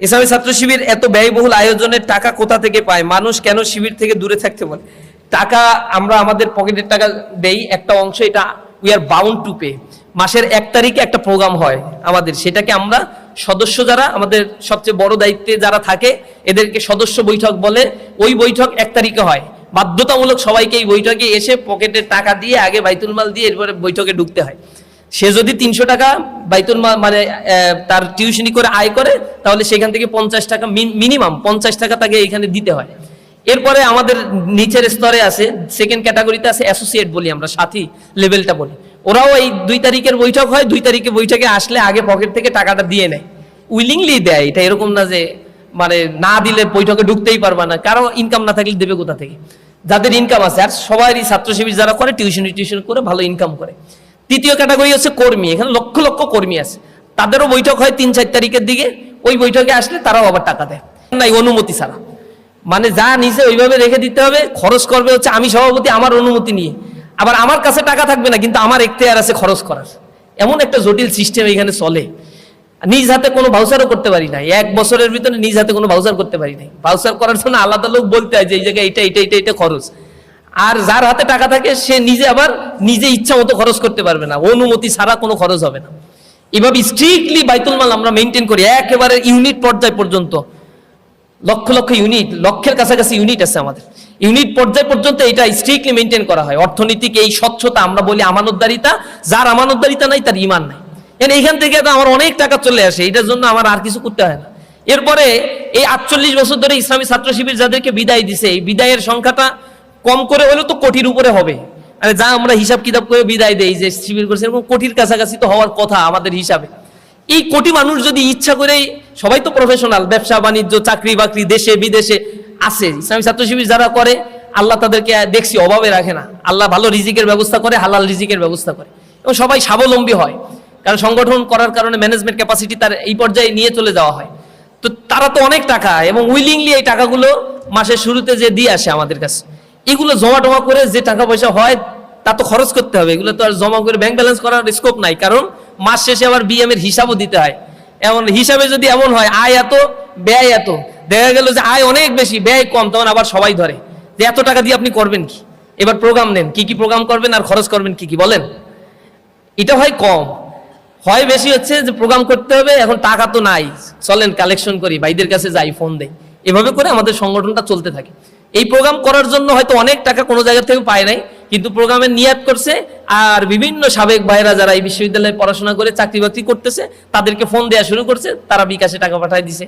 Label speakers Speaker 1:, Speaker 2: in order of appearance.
Speaker 1: ইসলামী ছাত্র শিবির এত ব্যয়বহুল আয়োজনের টাকা কোথা থেকে পায়? মানুষ কেন শিবির থেকে দূরে থাকতে বলে? টাকা আমরা আমাদের পকেটের টাকা দেই, একটা অংশ এটা we are bound to pay মাসের এক তারিখে একটা প্রোগ্রাম হয় আমাদের, সেটাকে আমরা সদস্য যারা আমাদের সবচেয়ে বড় দায়িত্বে যারা থাকে, এদেরকে সদস্য বৈঠক বলে ওই বৈঠক এক তারিখে হয়। বাধ্যতামূলক সবাইকে এই বৈঠকে এসে পকেটের টাকা দিয়ে, আগে বাইতুল মাল দিয়ে এরপরে বৈঠকে ঢুকতে হয়। সে যদি তিনশো টাকা বাইতুল মানে তার টিউশনি করে আয় করে, তাহলে সেখান থেকে পঞ্চাশ টাকা মিনিমাম পঞ্চাশ টাকা তাকে এখানে দিতে হয়। এরপরে আমাদের নিচের স্তরে আছে সেকেন্ড ক্যাটাগরিতে আছে অ্যাসোসিয়েট বলি আমরা, সাথী লেভেলটা বলি। ওরাও এই দুই তারিখের বৈঠক হয়, দুই তারিখে বৈঠকে আসলে আগে পকেট থেকে টাকাটা দিয়ে নেয়। উইলিংলি দেয়, এটা এরকম না যে মানে না দিলে বৈঠকে ঢুকতেই পারবা না, কারও ইনকাম না থাকলে দেবে কোথা থেকে? যাদের ইনকাম আছে, আর সবারই ছাত্র শিবির যারা করে টিউশন টিউশন করে, ভালো ইনকাম করে। তৃতীয় ক্যাটাগরি হচ্ছে কর্মী, এখানে লক্ষ লক্ষ কর্মী আছে। তাদেরও বৈঠক হয় তিন চার তারিখের দিকে, ওই বৈঠকে আসলে তারাও আবার টাকা দেয়। নাই, অনুমতি ছাড়া। মানে যা নিচে ওইভাবে রেখে দিতে হবে, খরচ করবে হচ্ছে আমি সভাপতি, আমার অনুমতি নিয়ে। আবার আমার কাছে টাকা থাকবে না, কিন্তু আমার এখতিয়ার আছে খরচ করার। এমন একটা জটিল সিস্টেম এখানে চলে। নিজ হাতে কোনো ভাউচারও করতে পারি নাই। এক বছরের ভিতরে নিজ হাতে কোনো ভাউচার করতে পারি না ভাউচার করার জন্য আলাদা লোক বলতে হয় যে, এই জায়গায় এটা এটা এটা এটা খরচ। আর যার হাতে টাকা থাকে, সে নিজে আবার নিজে ইচ্ছা মতো খরচ করতে পারবে না। অনুমতি ছাড়া কোনো খরচ হবে না। এভাবে স্ট্রিক্টলি বাইতুল মাল আমরা মেনটেন করি, একেবারে ইউনিট পর্যায় পর্যন্ত। লক্ষ লক্ষ ইউনিট লক্ষের কাছাকাছি ইউনিট আছে আমাদের। ইউনিট পর্যায় পর্যন্ত এটা স্ট্রিক্টলি মেনটেন করা হয়। অর্থনৈতিক এই স্বচ্ছতা আমরা বলি আমানতদারিতা। যার আমানতদারিতা নাই, তার ইমান নাই। এন এইখান থেকে তো আমার অনেক টাকা চলে আসে, এটার জন্য আমার আর কিছু করতে হয় না। এরপরে এই আটচল্লিশ বছর ধরে ইসলামী ছাত্র শিবির যাদেরকে বিদায় দিছে, এই বিদায়ের সংখ্যাটা কম করে হলেও তো কোটির উপরে হবে। আরে যা আমরা হিসাব কিতাব করে বিদায় দেই যে শিবির করছে এরকম কোটির কাছাকাছি তো হওয়ার কথা আমাদের হিসাবে। এই কোটি মানুষ যদি ইচ্ছা করে সবাই তো প্রফেশনাল ব্যবসা, বাণিজ্য, চাকরি বাকরি দেশে, বিদেশে আছে। ইসলামী ছাত্র শিবির যারা করে, আল্লাহ তাদেরকে দেখছি অভাবে রাখে না। আল্লাহ ভালো রিজিকের ব্যবস্থা করে, হালাল রিজিকের ব্যবস্থা করে। এবং সবাই স্বাবলম্বী হয়। কারণ সংগঠন করার কারণে ম্যানেজমেন্ট ক্যাপাসিটি তার এই পর্যায়ে নিয়ে চলে যাওয়া হয়। তো তারা তো অনেক টাকা এবং উইলিংলি এই টাকাগুলো মাসের শুরুতে যে দিয়ে আসে আমাদের কাছে। এগুলো জমা টমা করে যে টাকা পয়সা হয়, তা তো খরচ করতে হবে। এগুলো তো আর জমা করে ব্যাংক ব্যালেন্স করার স্কোপ নাই। কারণ মাস শেষে আবার বিএম এর হিসাবও দিতে হয়। এমন হিসাবে যদি এমন হয়, আয় এত, ব্যয় এত। দেখা গেল যে আয় অনেক বেশি, ব্যয় কম, তখন আবার সবাই ধরে। যে এত টাকা দিয়ে আপনি করবেন কি? এবার প্রোগ্রাম নেন। কি কি প্রোগ্রাম করবেন আর খরচ করবেন কি কি, বলেন? এটা হয় কম। হয় বেশি হচ্ছে যে প্রোগ্রাম করতে হবে, এখন টাকা তো নাই। চলেন কালেকশন করি, ভাইদের কাছে যাই ফোন দেই। এভাবে করে আমাদের সংগঠনটা চলতে থাকে। এই প্রোগ্রাম করার জন্য হয়তো অনেক টাকা কোনো জায়গা থেকে পায় নাই, কিন্তু প্রোগ্রামের নিয়াত করছে আর বিভিন্ন সাবেক ভাইরা যারা এই বিশ্ববিদ্যালয়ে পড়াশোনা করে চাকরি বাকরি করতেছে, তাদেরকে ফোন দেওয়া শুরু করছে, তারা বিকাশে টাকা পাঠায় দিছে।